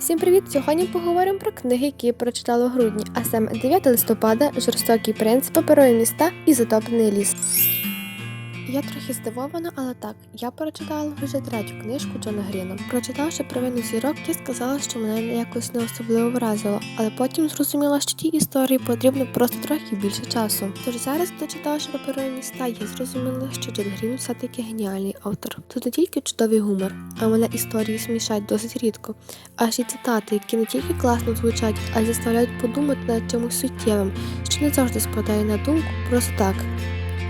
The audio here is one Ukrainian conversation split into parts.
Всім привіт! Сьогодні поговоримо про книги, які прочитала у грудні, а саме 9 листопада, Жорстокий принц, Паперові міста і Затоплений ліс. Я трохи здивована, але так, я прочитала вже третю книжку Джона Гріна. Прочитавши провину зірок, я сказала, що мене якось не особливо вразило, але потім зрозуміла, що тій історії потрібно просто трохи більше часу. Тож зараз, дочитавши паперові міста, я зрозуміла, що Джон Грін все-таки геніальний автор. Тут не тільки чудовий гумор, а мене історії смішать досить рідко. Аж і цитати, які не тільки класно звучать, а й заставляють подумати над чимось суттєвим, що не завжди спадає на думку просто так.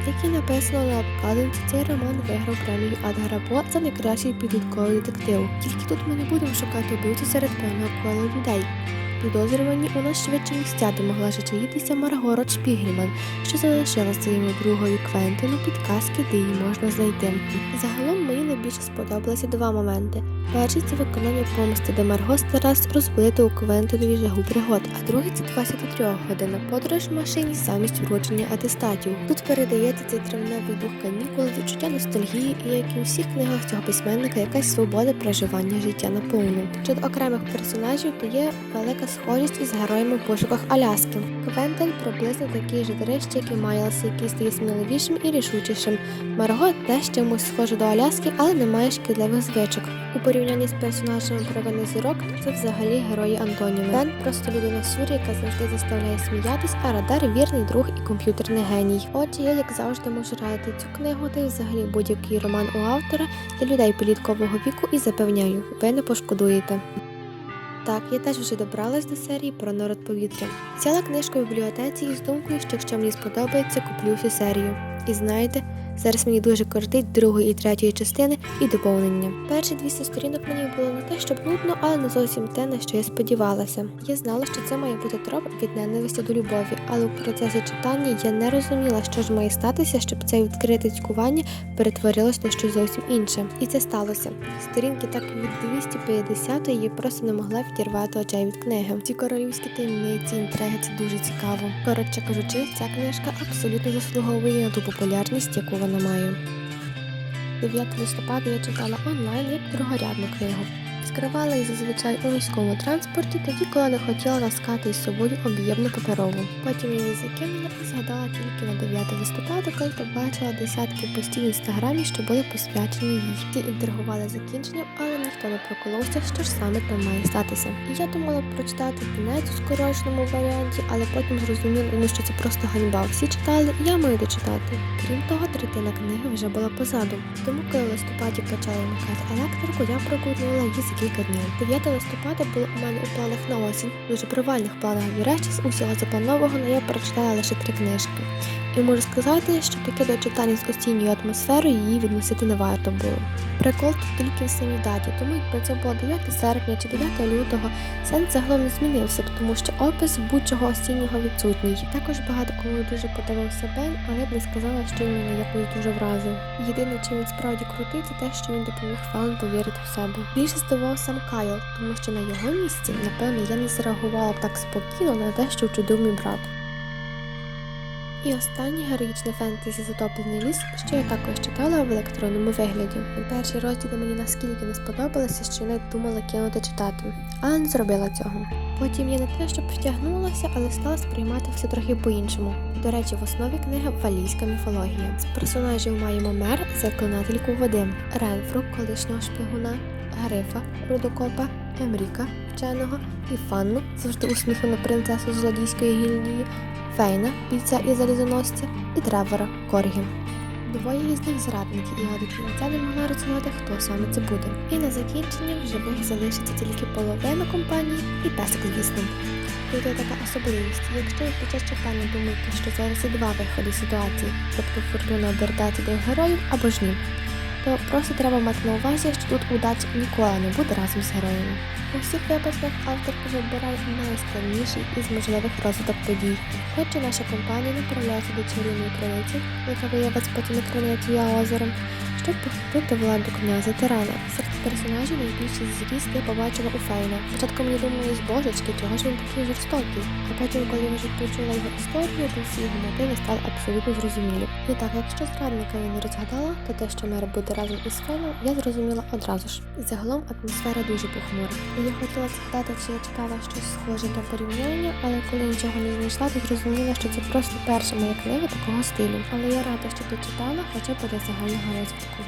Як і написано на обкладинці, цей роман виграв премію Адгарабо за найкращий підлітковий детектив. Тільки тут ми не будемо шукати вбивцю серед певного кола людей. Підозрювані у нас швидше місця, де могла жичаїтися Маргород Шпігельман, що залишила своєю другою Квентину підказки, де її можна знайти. Загалом мені найбільше сподобалися два моменти. Перший це виконання помсти, де Марго старалась розбити у Квентинові жагу пригод, а другий це 23 година подорож в машині замість вручення атестатів. Тут передається цей травневий дух канікул, відчуття ностальгії і, як і у всіх книгах цього письменника, якась свобода проживання життя наповну. Щодо окремих персонажів, то є велика схожість із героями в пошуках Аляски. Квентин приблизно такий же дрищ, як і Майлз, який стає сміливішим і рішучішим. Марго теж чимось схожа до Аляски, але не має шкідливих звичок. У порівнянні з персонажами провини зірок, це взагалі герої Антоніми. Бен просто людина сюрі, яка завжди заставляє сміятись, а Радар вірний друг і комп'ютерний геній. Отже, я як завжди можу радити цю книгу та й взагалі будь-який роман у автора для людей підліткового віку і запевняю, ви не пошкодуєте. Так, я теж вже добралась до серії про народ повітря. Взяла книжку в бібліотеці із думкою, що якщо мені сподобається, куплю всю серію. І знаєте, зараз мені дуже кортить другої і третьої частини і доповнення. Перші 200 сторінок мені було не те, щоб нудно, але не зовсім те, на що я сподівалася. Я знала, що це має бути троп від ненависті до любові, але у процесі читання я не розуміла, що ж має статися, щоб це відкрите цькування перетворилось на щось зовсім інше. І це сталося. Сторінки так від 250 її просто не могла відірвати очей від книги. Ці королівські таємниці, інтриги це дуже цікаво. Коротше кажучи, ця книжка абсолютно заслуговує на ту популярність, яку вона має. 9 листопада я читала онлайн як другорядну книгу. Скривала її зазвичай у міському транспорті, тоді, коли не хотіла таскати із собою об'ємну паперову. Потім її закинула і згадала тільки на 9 листопада, коли побачила десятки постів в інстаграмі, що були посвячені їй. Ті інтригували закінченням, але ніхто не проколовся, що ж саме там має статися. І я думала прочитати кінець у скороченому варіанті, але потім зрозуміла, ну, що це просто ганьба. Всі читали, і я маю дочитати. Крім того, третина книги вже була позаду. Тому, коли в листопаді почала вмикати електрику, я прокутнула її кілька днів. 9 листопада було у мене у планах на осінь, дуже провальних планах Врешті з усього запланованого, я прочитала лише три книжки. І можу сказати, що таке дочитання з осінньою атмосферою її відносити не варто було. Прикол тут тільки в самій даті, тому якби це було 9 серпня чи 9 лютого, сенс загалом не змінився, тому що опис будь-чого осіннього відсутній. Також багато кому дуже подобався Бен, але б не сказала, що він мене якось дуже вразив. Єдине, чим він справді крутий, це те, що він допоміг фану повірити в себе. Більше здивував сам Кайл, тому що на його місці, напевно, я не зреагувала б так спокійно на те, що вчудив мій брат. І останнє героїчне фентезі Затоплений ліс, що я також читала в електронному вигляді. Перші розділи мені наскільки не сподобалися, що навіть думала кинути читати, але не зробила цього. Потім я не те, що притягнулася, але стала сприймати все трохи по-іншому. До речі, в основі книги валійська міфологія. З персонажів маємо мер, заклинательку води, Ренфру, колишнього шпигуна, Грифа, рудокопа, Емріка, вченого і Фанну, завжди усміхану принцесу злодійської гільдії, Фейна, бійця і залізоносця, і Тревора, Коргі. Двоє із них зрадники, і я до кінця не могла розглядати, хто саме це буде. І на закінчення в живих залишиться тільки половина компанії і песик, звісно. Тут є така особливість. Якщо ви під час читання думаєте, що зараз є два виходи ситуації, тобто фортуна обертається до героїв або ж ні, то просто треба мати на увазі, що тут удача ніколи не буде разом з героями. У всіх випадках автор вибирає найскладніший із можливих розвиток подій. Хоча наша компанія направляється до чарівної криниці, яка виявиться потім на криниці озером, щоб похопити владу князя Тирана. Персонажів найбільший зріст я побачила у Фейна. Спочатку мені думалось, божечки, чого ж він такий жорстокий. А потім, коли я вже почула його історію, то всі його мотиви стали абсолютно зрозумілі. І так, якщо зрадника я не розгадала, то те, що мер буде разом із Фейном, я зрозуміла одразу ж. Загалом атмосфера дуже похмура. І я хотіла згадати, чи я читала щось схоже для порівняння, але коли нічого не знайшла, то зрозуміла, що це просто перша моя книга такого стилю. Але я рада, що ти читала, хоча б для загального розвитку.